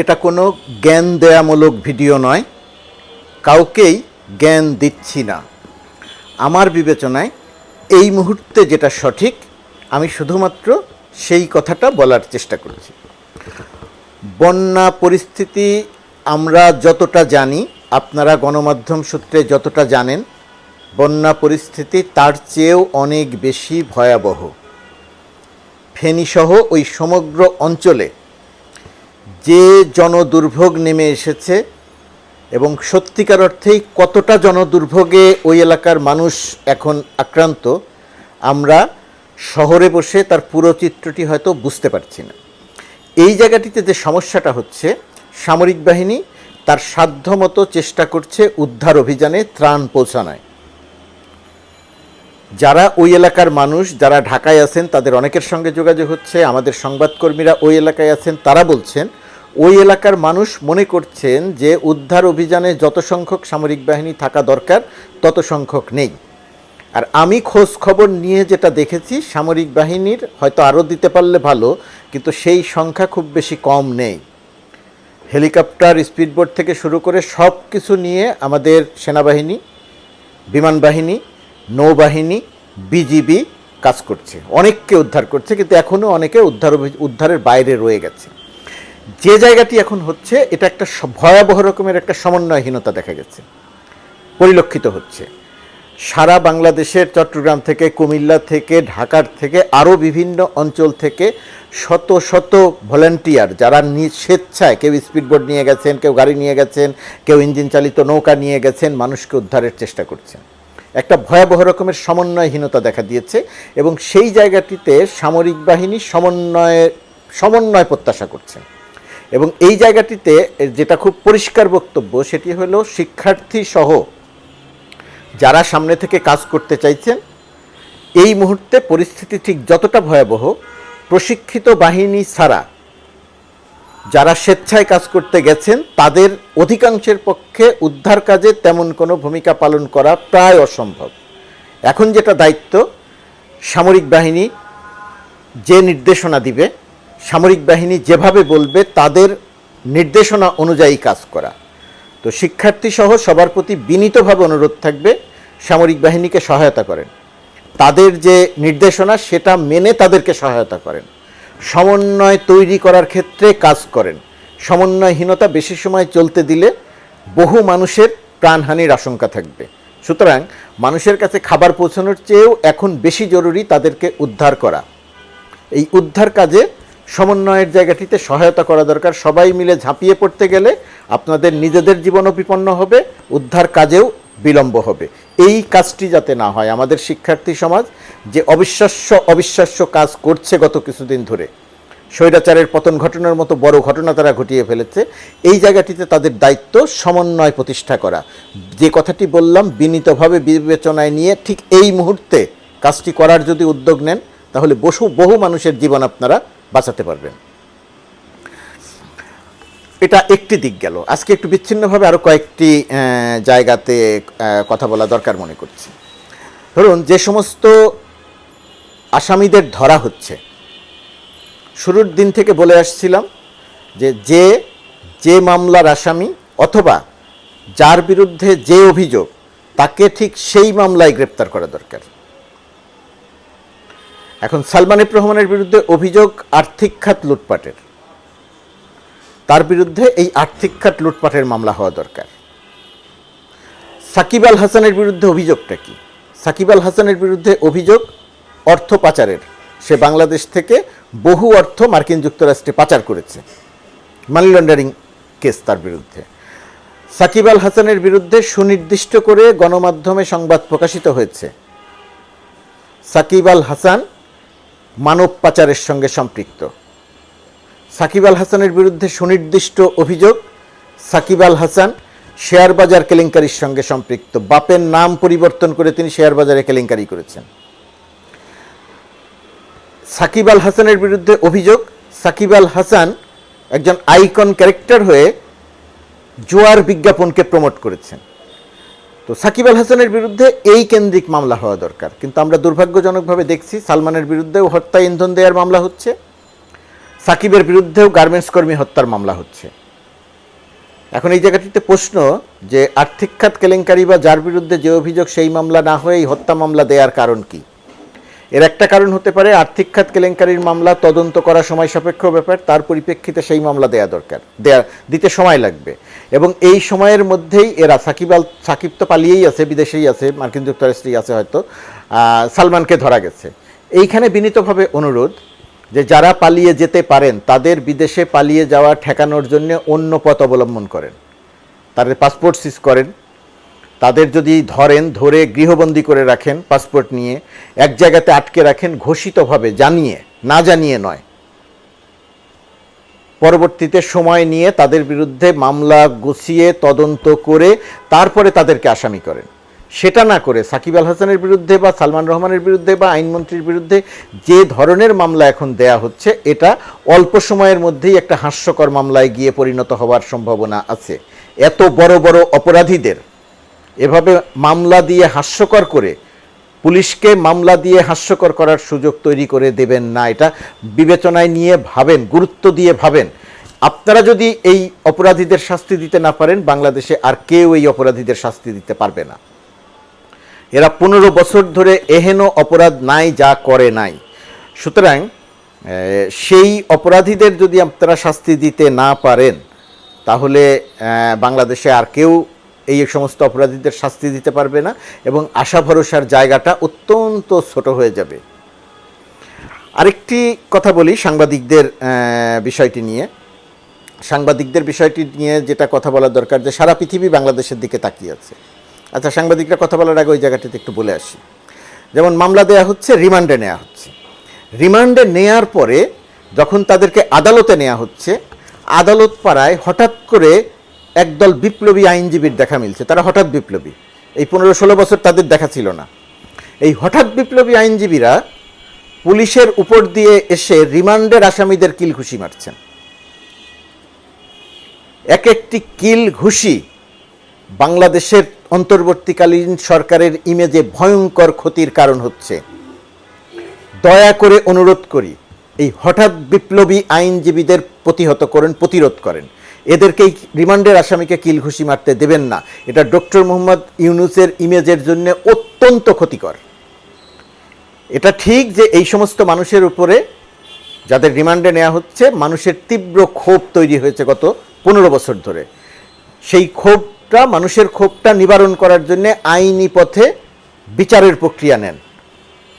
এটা কোনো জ্ঞান দেয়ামূলক ভিডিও নয়, কাউকেই জ্ঞান দিচ্ছি না। আমার বিবেচনায় এই মুহূর্তে যেটা সঠিক, আমি শুধুমাত্র সেই কথাটা বলার চেষ্টা করছি। বন্যা পরিস্থিতি আমরা যতটা জানি, আপনারা গণমাধ্যম সূত্রে যতটা জানেন, বন্যা পরিস্থিতি তার চেয়েও অনেক বেশি ভয়াবহ। ফেনীসহ ওই সমগ্র অঞ্চলে যে জনদুর্ভোগ নেমে এসেছে এবং সত্যিকার অর্থেই কতটা জনদুর্ভোগে ওই এলাকার মানুষ এখন আক্রান্ত, আমরা শহরে বসে তার পুরো চিত্রটি হয়তো বুঝতে পারছি না। এই জায়গাটিতে যে সমস্যাটা হচ্ছে, সামরিক বাহিনী তার সাধ্যমতো চেষ্টা করছে উদ্ধার অভিযানে ত্রাণ পৌঁছানোয়। যারা ওই এলাকার মানুষ, যারা ঢাকায় আছেন, তাদের অনেকের সঙ্গে যোগাযোগ হচ্ছে, আমাদের সংবাদকর্মীরা ওই এলাকায় আছেন, তারা বলছেন ওই এলাকার মানুষ মনে করছেন যে উদ্ধার অভিযানে যত সংখ্যক সামরিক বাহিনী থাকা দরকার, তত সংখ্যক নেই। আর আমি খোঁজ খবর নিয়ে যেটা দেখেছি, সামরিক বাহিনীর হয়তো আরও দিতে পারলে ভালো, কিন্তু সেই সংখ্যা খুব বেশি কম নেই। হেলিকপ্টার, স্পিডবোট থেকে শুরু করে সব কিছু নিয়ে আমাদের সেনাবাহিনী, বিমান বাহিনী, নৌবাহিনী, বিজিবি কাজ করছে। অনেককে উদ্ধার করছে, কিন্তু এখনও অনেকে উদ্ধার উদ্ধারের বাইরে রয়ে গেছে। যে জায়গাটি এখন হচ্ছে, এটা একটা ভয়াবহ রকমের একটা সমন্বয়হীনতা দেখা গেছে, পরিলক্ষিত হচ্ছে। সারা বাংলাদেশের চট্টগ্রাম থেকে, কুমিল্লা থেকে, ঢাকার থেকে, আরও বিভিন্ন অঞ্চল থেকে শত শত ভলেন্টিয়ার যারা স্বেচ্ছায় কেউ স্পিডবোট নিয়ে গেছেন, কেউ গাড়ি নিয়ে গেছেন, কেউ ইঞ্জিন চালিত নৌকা নিয়ে গেছেন, মানুষকে উদ্ধারের চেষ্টা করছেন। একটা ভয়াবহ রকমের সমন্বয়হীনতা দেখা দিয়েছে এবং সেই জায়গাটিতে সামরিক বাহিনী সমন্বয়ে সমন্বয় প্রত্যাশা করছেন। এবং এই জায়গাটিতে যেটা খুব পরিষ্কার বক্তব্য, সেটি হলো শিক্ষার্থী সহ যারা সামনে থেকে কাজ করতে চাইছেন, এই মুহূর্তে পরিস্থিতি ঠিক যতটা ভয়াবহ, প্রশিক্ষিত বাহিনী ছাড়া যারা স্বেচ্ছায় কাজ করতে গেছেন, তাদের অধিকাংশের পক্ষে উদ্ধার কাজে তেমন কোনো ভূমিকা পালন করা প্রায় অসম্ভব। এখন যেটা দায়িত্ব, সামরিক বাহিনী যে নির্দেশনা দিবে সামরিক বাহিনী যেভাবে বলবে, তাদের নির্দেশনা অনুযায়ী কাজ করা। তো শিক্ষার্থী সহ সবার প্রতি বিনীতভাবে অনুরোধ থাকবে, সামরিক বাহিনীকে সহায়তা করেন। তাদের যে নির্দেশনা, সেটা মেনে তাদেরকে সহায়তা করেন। সমন্বয় তৈরি করার ক্ষেত্রে কাজ করেন। সমন্বয়হীনতা বেশি সময় চলতে দিলে বহু মানুষের প্রাণহানির আশঙ্কা থাকবে। সুতরাং মানুষের কাছে খাবার পৌঁছানোর চেয়েও এখন বেশি জরুরি তাদেরকে উদ্ধার করা। এই উদ্ধার কাজে সমন্বয়ের জায়গাটিতে সহায়তা করা দরকার। সবাই মিলে ঝাঁপিয়ে পড়তে গেলে আপনাদের নিজেদের জীবনও বিপন্ন হবে, উদ্ধার কাজেও বিলম্ব হবে। এই কাজটি যাতে না হয়, আমাদের শিক্ষার্থী সমাজ যে অবিশ্বাস্য অবিশ্বাস্য কাজ করছে গত কিছুদিন ধরে, স্বৈরাচারের পতন ঘটনার মতো বড় ঘটনা তারা ঘটিয়ে ফেলেছে, এই জায়গাটিতে তাদের দায়িত্ব সমন্বয় প্রতিষ্ঠা করা। যে কথাটি বললাম, বিনীতভাবে বিবেচনায় নিয়ে ঠিক এই মুহূর্তে কাজটি করার যদি উদ্যোগ নেন, তাহলে বহু বহু মানুষের জীবন আপনারা বাঁচাতে পারবেন। এটা একটি দিক গেল। আজকে একটু বিচ্ছিন্নভাবে আরও কয়েকটি জায়গাতে কথা বলা দরকার মনে করছি। ধরুন, যে সমস্ত আসামিদের ধরা হচ্ছে, শুরুর দিন থেকে বলে আসছিলাম যে যে যে মামলার আসামি অথবা যার বিরুদ্ধে যে অভিযোগ, তাকে ঠিক সেই মামলায় গ্রেপ্তার করা দরকার। এখন সালমান রহমানের বিরুদ্ধে অভিযোগ আর্থিক খাত লুটপাটের। তার বিরুদ্ধে এই আর্থিক খাত লুটপাটের মামলা হওয়া দরকার। সাকিব আল হাসানের বিরুদ্ধে অভিযোগটা কি? সাকিব আল হাসানের বিরুদ্ধে অভিযোগ অর্থ পাচারের। সে বাংলাদেশ থেকে বহু অর্থ মার্কিন যুক্তরাষ্ট্রে পাচার করেছে। মানি লন্ডারিং কেস তার বিরুদ্ধে। সাকিব আল হাসানের বিরুদ্ধে সুনির্দিষ্ট করে গণমাধ্যমে সংবাদ প্রকাশিত হয়েছে। সাকিব আল হাসান মানব পাচারের সঙ্গে সম্পৃক্ত। সাকিব আল হাসানের বিরুদ্ধে সুনির্দিষ্ট অভিযোগ, সাকিব আল হাসান শেয়ার বাজার কেলেঙ্কারির সঙ্গে সম্পৃক্ত। বাপের নাম পরিবর্তন করে তিনি শেয়ার বাজারে কেলেঙ্কারি করেছেন। সাকিব আল হাসানের বিরুদ্ধে অভিযোগ, সাকিব আল হাসান একজন আইকন ক্যারেক্টার হয়ে জোয়ার বিজ্ঞাপনকে প্রমোট করেছেন। তো সাকিব আল হাসানের বিরুদ্ধে এই কেন্দ্রিক মামলা হওয়া দরকার। কিন্তু আমরা দুর্ভাগ্যজনকভাবে দেখছি সালমানের বিরুদ্ধেও হত্যা ইন্ধন দেওয়ার মামলা হচ্ছে, সাকিবের বিরুদ্ধেও গার্মেন্টস কর্মী হত্যার মামলা হচ্ছে। এখন এই জায়গাটিতে প্রশ্ন যে আর্থিক খাত কেলেঙ্কারি বা যার বিরুদ্ধে যে অভিযোগ সেই মামলা না হয়ে এই হত্যা মামলা দেওয়ার কারণ কি? এর একটা কারণ হতে পারে আর্থিক খাত কেলেঙ্কারির মামলা, তদন্ত করা সময় সাপেক্ষ ব্যাপার, তার পরিপ্রেক্ষিতে সেই মামলা দেয়া দরকার, দেয়া দিতে সময় লাগবে। এবং এই সময়ের মধ্যেই এরা সাকিব আল সাকিব তো পালিয়েই আছে, বিদেশেই আছে, মার্কিন যুক্তরাষ্ট্রেই আছে হয়তো সালমানকে ধরা গেছে। এইখানে বিনীতভাবে অনুরোধ যে যারা পালিয়ে যেতে পারেন, তাদের বিদেশে পালিয়ে যাওয়া ঠেকানোর জন্য অন্য পথ অবলম্বন করেন। তাদের পাসপোর্ট সিজ করেন। তাদের যদি ধরেন, ধরে গৃহবন্দী করে রাখেন পাসপোর্ট নিয়ে, এক জায়গাতে আটকে রাখেন, ঘোষিতভাবে জানিয়ে, না জানিয়ে নয় পরবর্তীতে সময় নিয়ে তাদের বিরুদ্ধে মামলা গুছিয়ে তদন্ত করে তারপরে তাদেরকে আসামি করেন। সেটা না করে সাকিব আল হাসানের বিরুদ্ধে বা সালমান রহমানের বিরুদ্ধে বা আইনমন্ত্রীর বিরুদ্ধে যে ধরনের মামলা এখন দেয়া হচ্ছে, এটা অল্প সময়ের মধ্যেই একটা হাস্যকর মামলায় গিয়ে পরিণত হওয়ার সম্ভাবনা আছে। এত বড় বড় অপরাধীদের এভাবে মামলা দিয়ে হাস্যকর করে পুলিশকে মামলা দিয়ে হাস্যকর করার সুযোগ তৈরি করে দেবেন না। এটা বিবেচনায় নিয়ে ভাবেন, গুরুত্ব দিয়ে ভাবেন। আপনারা যদি এই অপরাধীদের শাস্তি দিতে না পারেন, বাংলাদেশে আর কেউ এই অপরাধীদের শাস্তি দিতে পারবে না। এরা পনেরো বছর ধরে এহেন অপরাধ নাই, যা করে নাই। সুতরাং সেই অপরাধীদের যদি আপনারা শাস্তি দিতে না পারেন, তাহলে বাংলাদেশে আর কেউ এই সমস্ত অপরাধীদের শাস্তি দিতে পারবে না এবং আশা ভরসার জায়গাটা অত্যন্ত ছোট হয়ে যাবে। আরেকটি কথা বলি সাংবাদিকদের বিষয়টি নিয়ে। সাংবাদিকদের বিষয়টি নিয়ে যেটা কথা বলা দরকার যে সারা পৃথিবী বাংলাদেশের দিকে তাকিয়ে আছে। আচ্ছা সাংবাদিকরা কথা বলার আগে ওই জায়গাটিতে একটু বলে আসি। যেমন মামলা দেয়া হচ্ছে, রিমান্ডে নেওয়া হচ্ছে। রিমান্ডে নেয়ার পরে যখন তাদেরকে আদালতে নেওয়া হচ্ছে, আদালত পাড়ায় হঠাৎ করে একদল বিপ্লবী আইনজীবীর দেখা মিলছে। তারা হঠাৎ বিপ্লবী। এই পনেরো ষোলো বছর তাদের দেখা ছিল না। এই হঠাৎ বিপ্লবী আইনজীবীরা পুলিশের উপর দিয়ে এসে রিমান্ডের আসামিদের কিল ঘুষি মারছেন। এক একটি কিল ঘুষি বাংলাদেশের অন্তর্বর্তীকালীন সরকারের ইমেজে ভয়ঙ্কর ক্ষতির কারণ হচ্ছে। দয়া করে অনুরোধ করি, এই হঠাৎ বিপ্লবী আইনজীবীদের প্রতিহত করেন, প্রতিরোধ করেন। এদেরকে এই রিমান্ডের আসামিকে কিল ঘুষি মারতে দেবেন না। এটা ডক্টর মোহাম্মদ ইউনুসের ইমেজের জন্য অত্যন্ত ক্ষতিকর। এটা ঠিক যে এই সমস্ত মানুষের উপরে যাদের রিমান্ডে নেওয়া হচ্ছে, মানুষের তীব্র ক্ষোভ তৈরি হয়েছে গত পনেরো বছর ধরে। সেই ক্ষোভটা, মানুষের ক্ষোভটা নিবারণ করার জন্য আইনি পথে বিচারের প্রক্রিয়া নেন।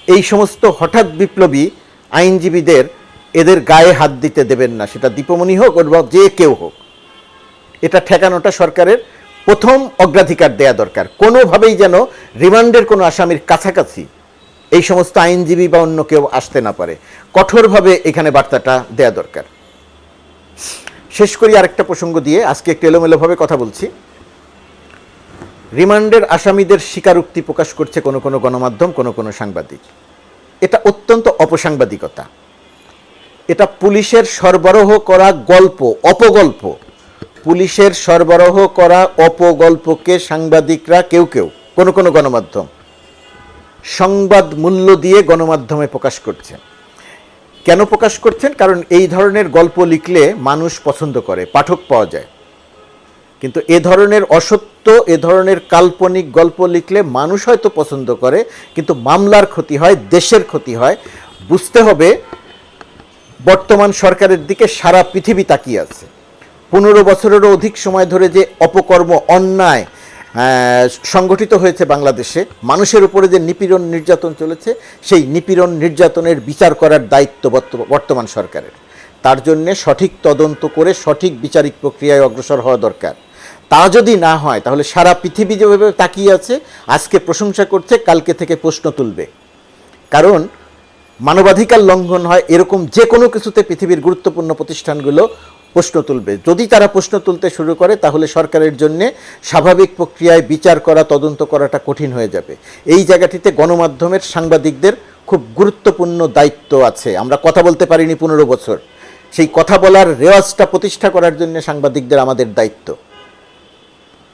এই সমস্ত হঠাৎ বিপ্লবী আইনজীবীদের এদের গায়ে হাত দিতে দেবেন না। সেটা দীপমণি হোক অথবা যে কেউ হোক। এটা ঠেকানোটা সরকারের প্রথম অগ্রাধিকার দেয়া দরকার। কোনোভাবেই যেন রিমান্ডের কোনো আসামির কাছাকাছি এই সমস্ত আইনজীবী বা অন্য কেউ আসতে না পারে। কঠোরভাবে এখানে বার্তাটা দেয়া দরকার। শেষ করি আরেকটা প্রসঙ্গ দিয়ে, আজকে একটু এলোমেলোভাবে কথা বলছি। রিমান্ডের আসামিদের স্বীকারোক্তি প্রকাশ করছে কোনো কোনো গণমাধ্যম, কোনো কোনো সাংবাদিক। এটা অত্যন্ত অপসাংবাদিকতা। এটা পুলিশের সরবরাহ করা গল্প, অপগল্প। পুলিশের সরবরাহ করা অপগল্পকে সাংবাদিকরা কেউ কেউ, কোনো কোনো গণমাধ্যম, সংবাদ মূল্য দিয়ে গণমাধ্যমে প্রকাশ করছেন। কেন প্রকাশ করছেন? কারণ এই ধরনের গল্প লিখলে মানুষ পছন্দ করে, পাঠক পাওয়া যায়। কিন্তু এ ধরনের অসত্য, এ ধরনের কাল্পনিক গল্প লিখলে মানুষ হয়তো পছন্দ করে, কিন্তু মামলার ক্ষতি হয়, দেশের ক্ষতি হয়। বুঝতে হবে, বর্তমান সরকারের দিকে সারা পৃথিবী তাকিয়ে আছে। পনেরো বছরেরও অধিক সময় ধরে যে অপকর্ম, অন্যায় সংগঠিত হয়েছে বাংলাদেশে, মানুষের উপরে যে নিপীড়ন নির্যাতন চলেছে, সেই নিপীড়ন নির্যাতনের বিচার করার দায়িত্ব বর্ত- বর্তমান সরকারের। তার জন্যে সঠিক তদন্ত করে সঠিক বিচারিক প্রক্রিয়ায় অগ্রসর হওয়া দরকার। তা যদি না হয়, তাহলে সারা পৃথিবী যেভাবে তাকিয়ে আছে, আজকে প্রশংসা করছে, কালকে থেকে প্রশ্ন তুলবে। কারণ মানবাধিকার লঙ্ঘন হয় এরকম যে কোনো কিছুতে পৃথিবীর গুরুত্বপূর্ণ প্রতিষ্ঠানগুলো প্রশ্ন তুলবে। যদি তারা প্রশ্ন তুলতে শুরু করে, তাহলে সরকারের জন্য স্বাভাবিক প্রক্রিয়ায় বিচার করা, তদন্ত করাটা কঠিন হয়ে যাবে। এই জায়গাটিতে গণমাধ্যমের সাংবাদিকদের খুব গুরুত্বপূর্ণ দায়িত্ব আছে। আমরা কথা বলতে পারিনি পনেরো বছর। সেই কথা বলার রেওয়াজটা প্রতিষ্ঠা করার জন্য সাংবাদিকদের আমাদের দায়িত্ব।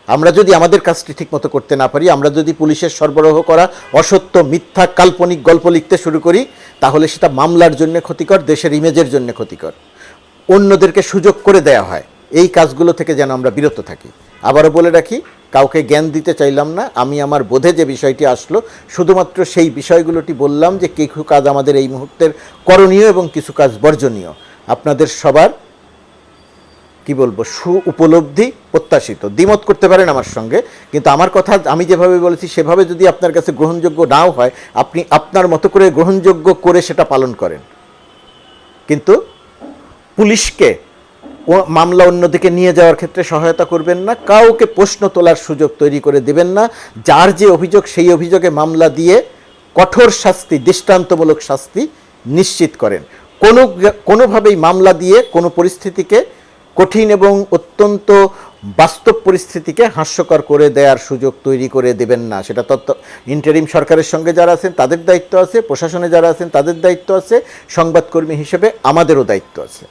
আমরা যদি আমাদের কাজটি ঠিকমতো করতে না পারি, আমরা যদি পুলিশের সরবরাহ করা অসত্য, মিথ্যা, কাল্পনিক গল্প লিখতে শুরু করি, তাহলে সেটা মামলার জন্য ক্ষতিকর, দেশের ইমেজের জন্য ক্ষতিকর। অন্যদেরকে সুযোগ করে দেয়া হয়। এই কাজগুলো থেকে যেন আমরা বিরত থাকি। আবারও বলে রাখি, কাউকে জ্ঞান দিতে চাইলাম না। আমি আমার বোধে যে বিষয়টি আসলো, শুধুমাত্র সেই বিষয়গুলোটি বললাম যে কিছু কাজ আমাদের এই মুহূর্তের করণীয় এবং কিছু কাজ বর্জনীয়। আপনাদের সবার, কি বলব সু উপলব্ধি প্রত্যাশিত। দ্বিমত করতে পারেন আমার সঙ্গে, কিন্তু আমার কথা আমি যেভাবে বলেছি, সেভাবে যদি আপনার কাছে গ্রহণযোগ্য নাও হয়, আপনি আপনার মতো করে গ্রহণযোগ্য করে সেটা পালন করেন। কিন্তু পুলিশকে মামলা অন্যদিকে নিয়ে যাওয়ার ক্ষেত্রে সহায়তা করবেন না, কাউকে প্রশ্ন তোলার সুযোগ তৈরি করে দেবেন না, যার যে অভিযোগ সেই অভিযোগে মামলা দিয়ে কঠোর শাস্তি, দৃষ্টান্তমূলক শাস্তি নিশ্চিত করেন। কোনো কোনোভাবেই মামলা দিয়ে কোনো পরিস্থিতিকে কঠিন এবং অত্যন্ত বাস্তব পরিস্থিতিকে হাস্যকর করে দেওয়ার সুযোগ তৈরি করে দেবেন না। সেটা তত্ত্ব, ইন্টারিম সরকারের সঙ্গে যারা আছেন তাদের দায়িত্ব আছে, প্রশাসনে যারা আছেন তাদের দায়িত্ব আছে, সংবাদকর্মী হিসেবে আমাদেরও দায়িত্ব আছে।